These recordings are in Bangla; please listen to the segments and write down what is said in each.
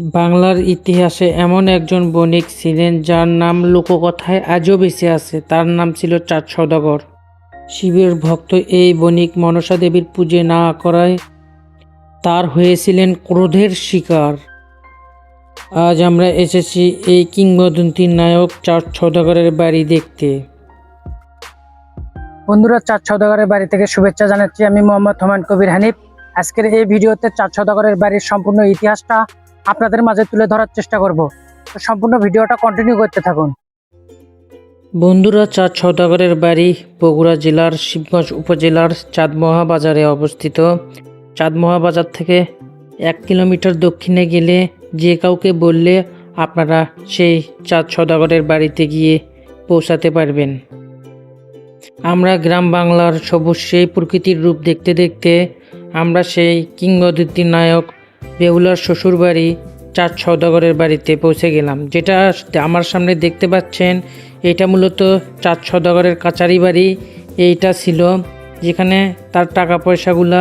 বাংলার ইতিহাসে এমন একজন বণিক ছিলেন যার নাম লোককথায় আজও বেঁচে আছে। তার নাম ছিল চাঁদ সওদাগর শিবের ভক্ত এই বণিক মনসা দেবীর পুজো না করায় তার হয়েছিলেন ক্রোধের শিকার। আজ আমরা এসেছি এই কিংবদন্তির নায়ক চাঁদ সওদাগরের বাড়ি দেখতে। বন্ধুরা, চাঁদ সদাগরের বাড়ি থেকে শুভেচ্ছা জানাচ্ছি আমি মোহাম্মদ হুমায়ুন কবির হানিফ। আজকের এই ভিডিওতে চাঁদ সদাগরের বাড়ির সম্পূর্ণ ইতিহাসটা আপনাদের মাঝে তুলে ধরার চেষ্টা করব। সম্পূর্ণ ভিডিওটা কন্টিনিউ করতে থাকুন। বন্ধুরা, চাঁদ সওদাগরের বাড়ি বগুড়া জেলার শিবগঞ্জ উপজেলার চাঁদমহা বাজারে অবস্থিত। চাঁদমহা বাজার থেকে এক কিলোমিটার দক্ষিণে গেলে যে কাউকে বললে আপনারা সেই চাঁদ সওদাগরের বাড়িতে গিয়ে পৌঁছাতে পারবেন। আমরা গ্রাম বাংলার সবুজ সেই প্রকৃতির রূপ দেখতে দেখতে আমরা সেই কিংবদন্তি নায়ক বেহুলার শ্বশুরবাড়ি চাঁদ সওদাগরের বাড়িতে পৌঁছে গেলাম। যেটা আমার সামনে দেখতে পাচ্ছেন, এটা মূলত চাঁদ সওদাগরের কাচারি বাড়ি। এইটা ছিল যেখানে তার টাকা পয়সাগুলা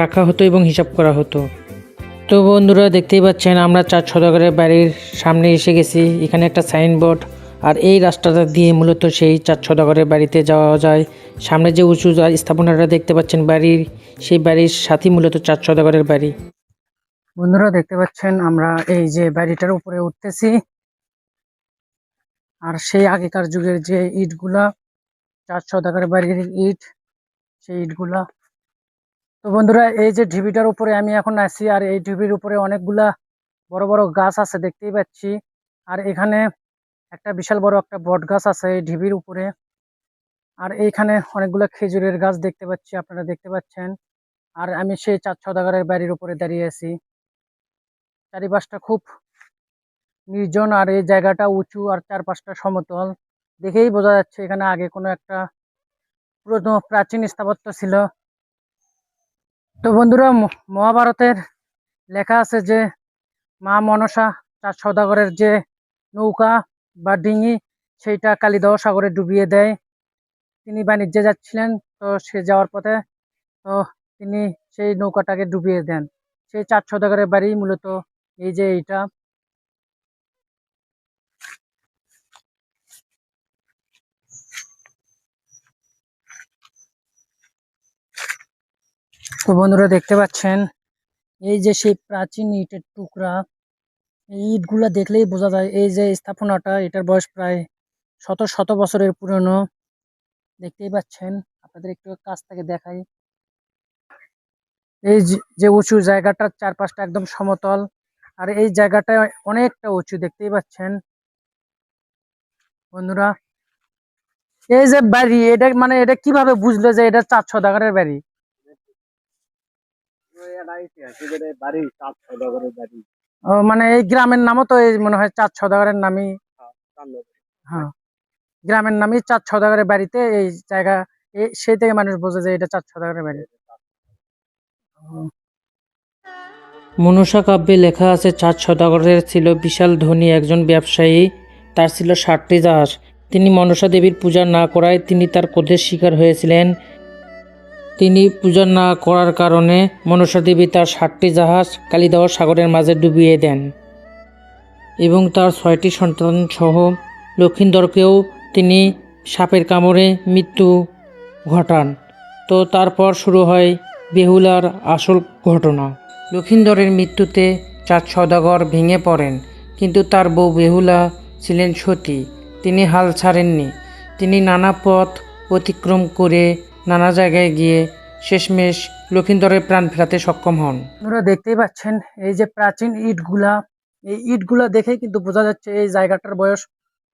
রাখা হতো এবং হিসাব করা হতো। তো বন্ধুরা, দেখতেই পাচ্ছেন, আমরা চাঁদ সওদাগরের বাড়ির সামনে এসে গেছি। এখানে একটা সাইনবোর্ড আর এই রাস্তাটা দিয়ে মূলত সেই চাঁদ সওদাগরের বাড়িতে যাওয়া যায়। সামনে যে উঁচু স্থাপনাটা দেখতে পাচ্ছেন, বাড়ির সেই বাড়ির সাথী মূলত চাঁদ সওদাগরের বাড়ি। বন্ধুরা দেখতে পাচ্ছেন, আমরা এই যে বাড়িটার উপরে উঠতেছি। আর সেই আগেকার যুগের যে ইটগুলা, চার সদাগরের বাড়ির ইট, সেই ইটগুলা। তো বন্ধুরা, এই যে ঢিবিটার উপরে আমি এখন আছি, আর এই ঢিবির উপরে অনেকগুলা বড় বড় গাছ আছে, দেখতেই পাচ্ছি। আর এখানে একটা বিশাল বড় একটা বট গাছ আছে এই ঢিবির উপরে। আর এইখানে অনেকগুলা খেজুরের গাছ দেখতে পাচ্ছি, আপনারা দেখতে পাচ্ছেন। আর আমি সেই চার সদাগরের বাড়ির উপরে দাঁড়িয়ে আছি। চারিপাশটা খুব নির্জন আর এই জায়গাটা উঁচু আর চারপাশটা সমতল। দেখেই বোঝা যাচ্ছে এখানে আগে কোনো একটা পুরনো প্রাচীন স্থাপত্য ছিল। তো বন্ধুরা মহাভারতের লেখা আছে যে মা মনসা চার সদাগরের যে নৌকা বা ডিঙি, সেইটা কালিদহ সাগরে ডুবিয়ে দেয়। তিনি বাণিজ্যে যাচ্ছিলেন, তো সে যাওয়ার পথে, তো তিনি সেই নৌকাটাকে ডুবিয়ে দেন। সেই চার সদাগরের বাড়ি মূলত এই যে এইটা। তো বন্ধুরা দেখতে পাচ্ছেন, এই যে সেই প্রাচীন ইটের টুকরা, এই ইটগুলা দেখলেই বোঝা যায়, এই যে স্থাপনাটা, এটার বয়স প্রায় শত শত বছরের পুরনো। দেখতেই পাচ্ছেন, আপনাদের একটু কাছ থেকে দেখাই। এই যে উঁচু জায়গাটার চারপাশটা একদম সমতল। আর এই জায়গাটা অনেকটা উঁচু, দেখতেই পাচ্ছেন? বন্ধুরা, এই যে বাড়ি, এটা মানে এটা কীভাবে বুঝলো যে এটা চার সদাগরের বাড়ি? বাড়ি মানে এই গ্রামের নামও তো মনে হয় চাঁদ সদাগরের নামই। হ্যাঁ গ্রামের নামই চাঁদ সদাগরের বাড়িতে এই জায়গা সেই থেকে মানুষ বোঝে যে এটা চাঁদ সদাগরের বাড়ি। ও, মনসা কাব্যে লেখা আছে চাঁদ সদাগরের ছিল বিশাল ধনী একজন ব্যবসায়ী তার ছিল ষাটটি জাহাজ তিনি মনসা দেবীর পূজা না করায় তিনি তার ক্রোধের শিকার হয়েছিলেন। তিনি পূজা না করার কারণে মনসা দেবী তার ষাটটি জাহাজ কালিদাহ সাগরের মাঝে ডুবিয়ে দেন এবং তার ছয়টি সন্তান সহ লক্ষিন্দরকেও তিনি সাপের কামড়ে মৃত্যু ঘটান। তো তারপর শুরু হয় বেহুলার আসল ঘটনা। লক্ষিন্দরের মৃত্যুতে চাঁদ সদাগর ভেঙে পড়েন, কিন্তু তার বউ বেহুলা ছিলেন সতী। তিনি হাল ছাড়েননি। তিনি নানা পথ অতিক্রম করে নানা জায়গায় গিয়ে শেষমেশ লক্ষিন্দরের প্রাণ ফেরাতে সক্ষম হন। আপনারা দেখতেই পাচ্ছেন এই যে প্রাচীন ইটগুলা। এই ইটগুলা দেখেই কিন্তু বোঝা যাচ্ছে এই জায়গাটার বয়স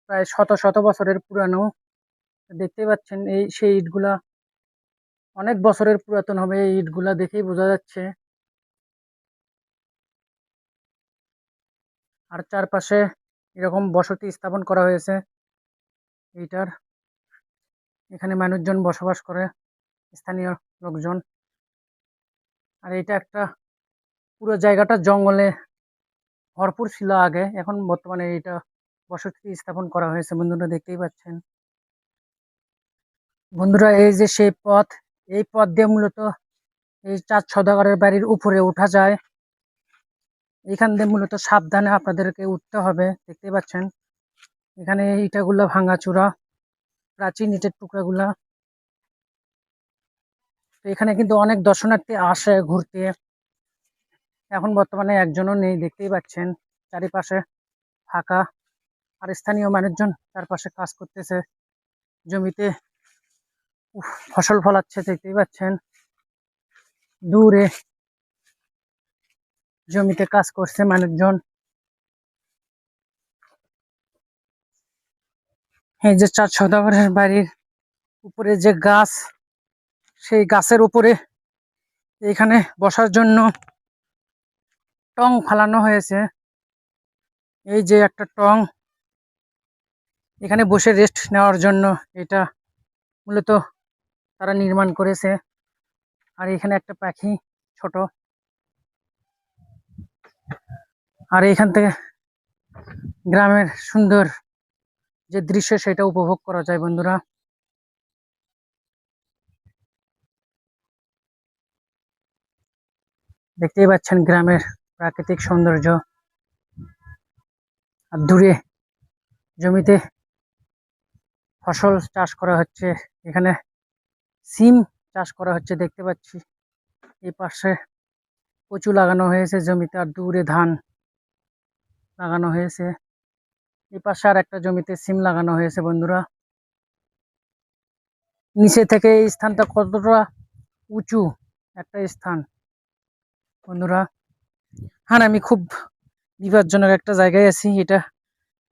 প্রায় শত শত বছরের পুরানো। দেখতেই পাচ্ছেন এই সেই ইটগুলা। অনেক বছরের পুরাতন হবে এই ইটগুলা দেখেই বোঝা যাচ্ছে। আর চারপাশে এরকম বসতি স্থাপন করা হয়েছে। এইটার এখানে মানুষজন বসবাস করে, স্থানীয় লোকজন। আর এটা একটা পুরো জায়গাটা জঙ্গলে ভরপুর ছিল আগে, এখন বর্তমানে এটা বসতি স্থাপন করা হয়েছে, বন্ধুরা দেখতেই পাচ্ছেন। বন্ধুরা, এই যে সেই পথ, এই পথ দিয়ে মূলত এই চাঁদ সদাগরের বাড়ির উপরে ওঠা যায়। এখান দিয়ে মূলত সাবধানে আপনাদেরকে উঠতে হবে দেখতে পাচ্ছেন। এখানে ইটাগুলা ভাঙাচোরা প্রাচীন ইটের টুকরাগুলা। তো এখানে কিন্তু অনেক দর্শনার্থী আসে ঘুরতে। এখন বর্তমানে একজনও নেই, দেখতেই পাচ্ছেন, চারিপাশে ফাঁকা। আর স্থানীয় মানুষজন চারপাশে কাজ করতেছে, জমিতে ফসল ফলাচ্ছে, দেখতেই পাচ্ছেন। দূরে জমিতে কাজ করছে মানুষজন। এই যে চার সদাগরের বাড়ির উপরে যে গাছ, সেই গাছের উপরে এখানে বসার জন্য টং ফালানো হয়েছে। এই যে একটা টং, এখানে বসে রেস্ট নেওয়ার জন্য এটা মূলত তারা নির্মাণ করেছে। আর এখানে একটা পাখি ছোট। আর এখান থেকে গ্রামের সুন্দর যে দৃশ্য সেটা উপভোগ করা যায় বন্ধুরা। দেখতেই পাচ্ছেন গ্রামের প্রাকৃতিক সৌন্দর্য। আর দূরে জমিতে ফসল চাষ করা হচ্ছে, এখানে সিম চাষ করা হচ্ছে দেখতে পাচ্ছি। এই পাশে কচু লাগানো হয়েছে জমিতে, আর দূরে ধান লাগানো হয়েছে। এই পাশে আর একটা জমিতে সিম লাগানো হয়েছে বন্ধুরা। নিচে থেকে এই স্থানটা কতটা উঁচু একটা স্থান। বন্ধুরা হ্যাঁ আমি খুব বিপজ্জনক একটা জায়গায় আছি। এটা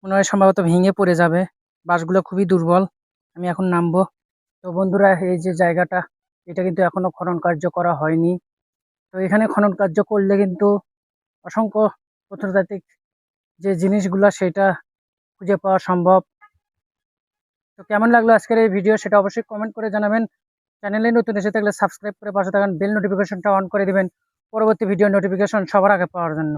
মনে হয় সম্ভবত ভেঙে পড়ে যাবে। বাসগুলো খুবই দুর্বল। আমি এখন নামবো। তো বন্ধুরা, এই যে জায়গাটা, এটা কিন্তু এখনও খনন কার্য করা হয়নি। তো এখানে খনন কার্য করলে কিন্তু অসংখ্য প্রত্নতাত্ত্বিক যে জিনিসগুলো সেটা খুঁজে পাওয়া সম্ভব। তো কেমন লাগল আজকের এই ভিডিও সেটা অবশ্যই কমেন্ট করে জানাবেন। চ্যানেলে নতুন এসে থাকলে সাবস্ক্রাইব করে পাশে থাকান বেল নোটিফিকেশনটা অন করে দিবেন। পরবর্তী ভিডিও নোটিফিকেশন সবার আগে পাওয়ার জন্য।